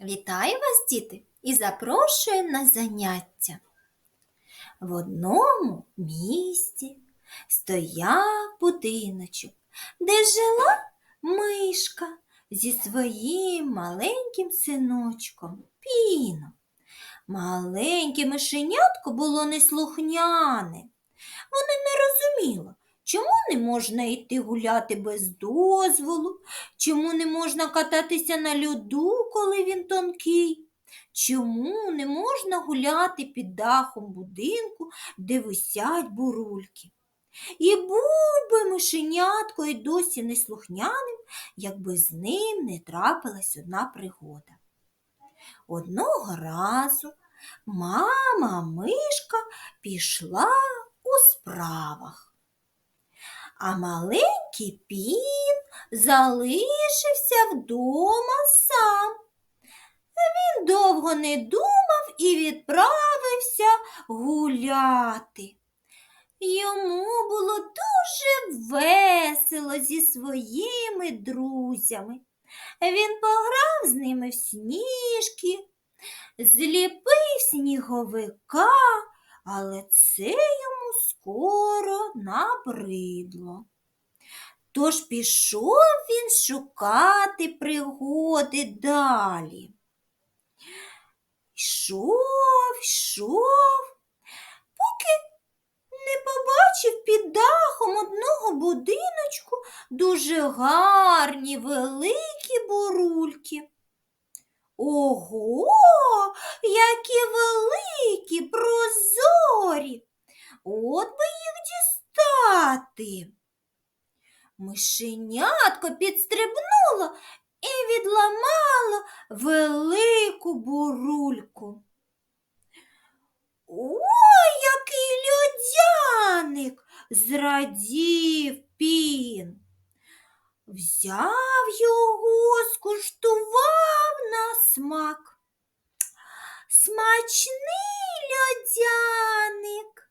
Вітаю вас, діти, і запрошую на заняття. В одному місті стояв будиночок, де жила мишка зі своїм маленьким синочком Піном. Маленьке мишенятко було неслухняне. Воно не розуміло, чому не можна йти гуляти без дозволу, чому не можна кататися на льоду, коли він тонкий, чому не можна гуляти під дахом будинку, де висять бурульки. І був би мишенятко й досі неслухняним, якби з ним не трапилась одна пригода. Одного разу мама мишка пішла у справах, а маленький пін залишився вдома сам. Він довго не думав і відправився гуляти. Йому було дуже весело зі своїми друзями. Він пограв з ними в сніжки, зліпив сніговика, але це йому скоро набридло. Тож пішов він шукати пригоди далі. Йшов, йшов, поки не побачив під дахом одного будиночку дуже гарні великі бурульки. Ого, які великі, прозорі! От би їх дістати. Мишенятко підстрибнуло і відламало велику бурульку. Ой, який льодяник! зрадів пін. Взяв його, скуштував на смак. Смачний льодяник.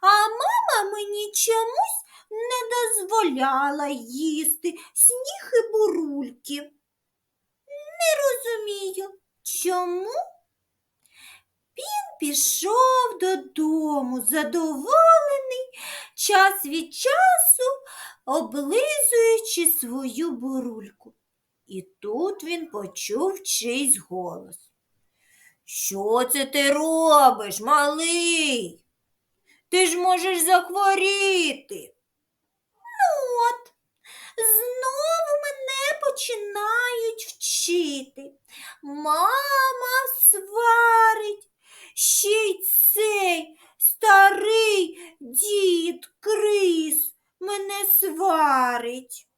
А мама мені чомусь не дозволяла їсти сніг і бурульки. Не розумію, чому? Він пішов додому, задоволений, час від часу облизуючи свою бурульку. І тут він почув чийсь голос. Що це ти робиш, малий? Ти ж можеш захворіти. Ну от, знову мене починають вчити. Мама сварить, ще й цей старий дід Крис мене сварить.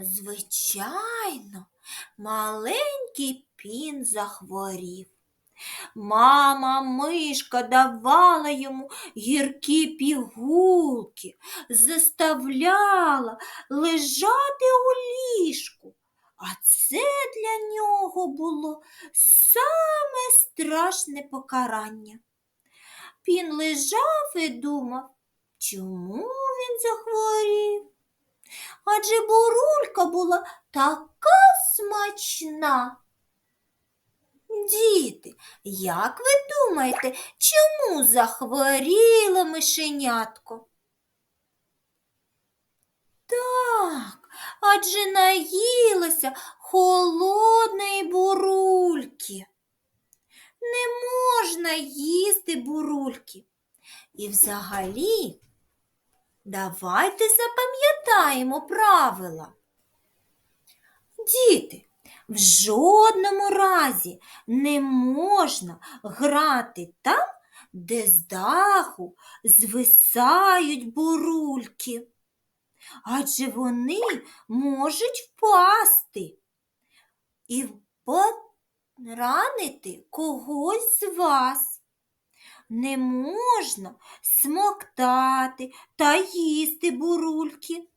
Звичайно, маленький пін захворів. Мама мишка давала йому гіркі пігулки, заставляла лежати у ліжку, а це для нього було саме страшне покарання. Пін лежав і думав, чому він захворів? Адже бурулька була така смачна. Діти, як ви думаєте, чому захворіло мишенятко? Так, адже наїлося холодної бурульки. Не можна їсти бурульки. І взагалі, давайте запам'ятаємо правила. Діти, в жодному разі не можна грати там, де з даху звисають бурульки, адже вони можуть впасти і поранити когось з вас. Не можна смоктати та їсти бурульки.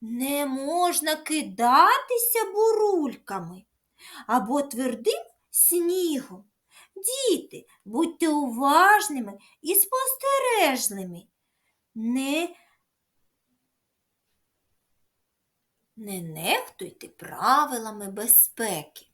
Не можна кидатися бурульками або твердим снігом. Діти, будьте уважними і спостережливими. Не, не нехтуйте правилами безпеки.